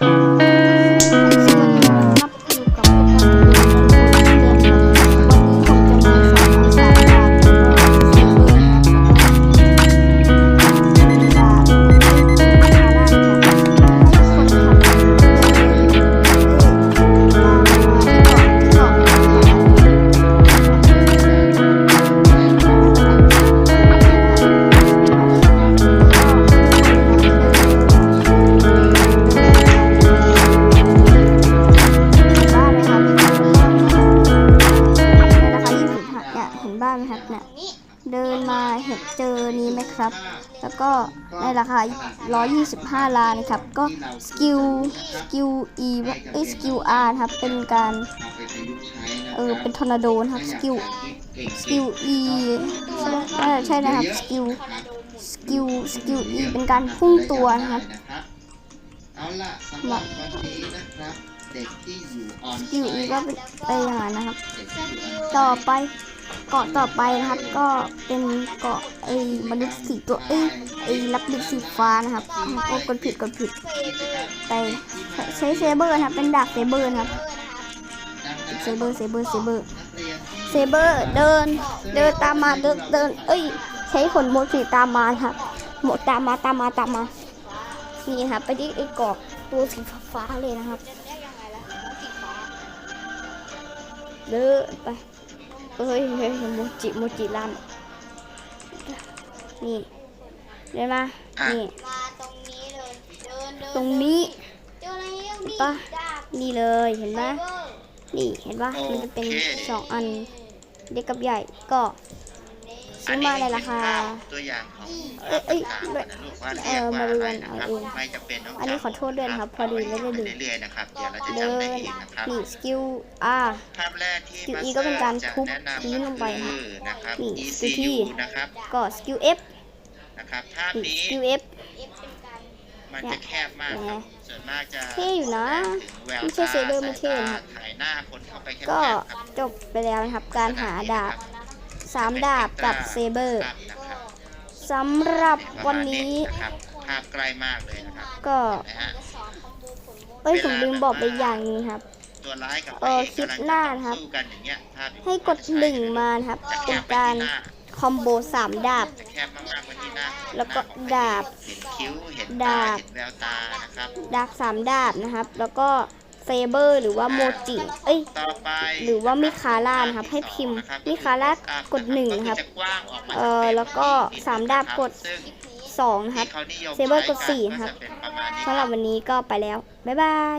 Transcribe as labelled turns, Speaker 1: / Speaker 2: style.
Speaker 1: สวั นบ้านไหมครับเนี่ยเดินมาเห็นเจอนี้ไหมครับ แล้วก็ในราคา 125 ล้านนะครับ ก็สกิลสกิล E เอ้ยสกิล R นะครับ เป็นการเออเป็นทอร์นาโดนะครับสกิลสกิล E ใช่ไหมเออใช่นะครับสกิลสกิลสกิล E เป็นการพุ่งตัวนะครับ
Speaker 2: เอาล่ะสำหรับวันนี้นะครับเด็กที่อยู่ออน
Speaker 1: สกิล E ก็เป็นไปอย่างนั้นนะครับ
Speaker 2: เด็กที่อยู่ออน
Speaker 1: ต่อไป เกาะต่อไปนะครับก็เป็นเกาะไอ้มนุษย์สีตัวเอ้ไอ้รับลิกสีฟ้านะครับโอ้กดผิดกดผิดไปใช้เซเบอร์นะครับ เป็นดาบเซเบอร์นะครับเซเบอร์เซเบอร์เซเบอร์เซเบอร์เดินเดินตามมาเดินเดินเอ้ย ใช้ขนโมจิตามมาครับหมดตามมาตามมาตามมานี่ครับไปที่ไอ้เกาะตัวสีฟ้าเลยนะครับเดินไป เฮ้ยเฮ้ยโมจิโมจิลั่นนี่เดินมานี่
Speaker 3: มาตรงนี้เลยเดินเดิน
Speaker 1: ตรงนี้
Speaker 3: เจออะไรยังมี
Speaker 1: ปะ
Speaker 3: ดาบ
Speaker 1: นี่เลยเห็นไหม
Speaker 3: เบอร์
Speaker 1: นี่เห็นปะมันจะเป็นสองอันเด็กกับใหญ่ก็ ซื้อมาในราคา
Speaker 2: ตัวอย่างของ
Speaker 1: เอ้ยเอ้ย
Speaker 2: ถามนะลูกว่า
Speaker 1: เอ
Speaker 2: เรียก
Speaker 1: อ
Speaker 2: ว่า
Speaker 1: มา
Speaker 2: อะ
Speaker 1: ดู
Speaker 2: ไร
Speaker 1: กัน
Speaker 2: นะ
Speaker 1: เอา
Speaker 2: ครับ
Speaker 1: เอง
Speaker 2: ไม่จะเป็นต้อง
Speaker 1: อันนี้ขอโทษด้วยนะครับพอดีไม่ได้ดู
Speaker 2: เรื่อยๆนะครับเดี๋ยวเราจะ
Speaker 1: เดิ
Speaker 2: จำได้
Speaker 1: น
Speaker 2: เองนะครับ
Speaker 1: นี่สกิล R
Speaker 2: ภาพแรกที่
Speaker 1: สกิล
Speaker 2: มา
Speaker 1: E ก็เป็นการทุบ
Speaker 2: จะแนะนำ
Speaker 1: พื้นลงไปครับ
Speaker 2: คือนะครับ
Speaker 1: นี่สกิล
Speaker 2: ECU
Speaker 1: T
Speaker 2: นะครับ
Speaker 1: ก็สกิล F
Speaker 2: นะครับภาพ
Speaker 1: นี่
Speaker 2: นี้
Speaker 1: สกิล F
Speaker 2: มันจะแคบมากครับส่วนมากจะ
Speaker 1: เท่อยู่นะ
Speaker 2: แวว
Speaker 1: ไม่ใช่
Speaker 2: ตา
Speaker 1: เซเบอร์ไม่เท่นะครับ
Speaker 2: ถ่ายหน้าคนเข้าไปแคบๆ
Speaker 1: ก็
Speaker 2: ครับ
Speaker 1: จบไปแล้วนะครับ การหาดาบ สามดาบกับเซเบอร์
Speaker 2: นะครับ
Speaker 1: สำหรับวันนี้
Speaker 2: นะครับภาพใกล้มากเลยนะครับ
Speaker 1: ก็
Speaker 2: นะฮะ
Speaker 1: เอ้ยผมลืมบอกไปอย่างหนึงครับ
Speaker 2: ตัวร้ายกับ
Speaker 1: เออ
Speaker 2: พระก
Speaker 1: คลิปหน้านะครับ
Speaker 2: สู้กันอย่างเงี้ยภาพ
Speaker 1: ให้กดหนึ่งมานะครับ
Speaker 2: จะแค
Speaker 1: เป็น
Speaker 2: บไป
Speaker 1: การ
Speaker 2: ที่หน้า
Speaker 1: คอมโบสามดาบ
Speaker 2: จะแคบมากๆไปที่หน้า
Speaker 1: แล้วก็
Speaker 2: หน้ของพระเอก
Speaker 1: ดาบ
Speaker 2: เห็นคิ้วเห็น
Speaker 1: ดา
Speaker 2: ตา
Speaker 1: บ
Speaker 2: เห็นแววตานะครับ
Speaker 1: ดาบสามดาบนะครับ แล้วก็ เซเบอร์หรือว่าโมจิ เอ้ย
Speaker 2: ต่อไป
Speaker 1: หรือว่ามิคาร่านะครับ ให้พิมพ์มิคาร่ากดหนึ่งนะครับ
Speaker 2: ก็จกว้างออกมา
Speaker 1: เออแล้วก็สามดาบกด
Speaker 2: ซึ่ง
Speaker 1: สองนะครับ
Speaker 2: ที่ขานิยม
Speaker 1: เซเบอร์กด
Speaker 2: ใช้น
Speaker 1: สี่นะครับ
Speaker 2: ก็จะเป็นประมาณนี้
Speaker 1: สำหรับวันนี้ก็ไปแล้ว บ๊ายบาย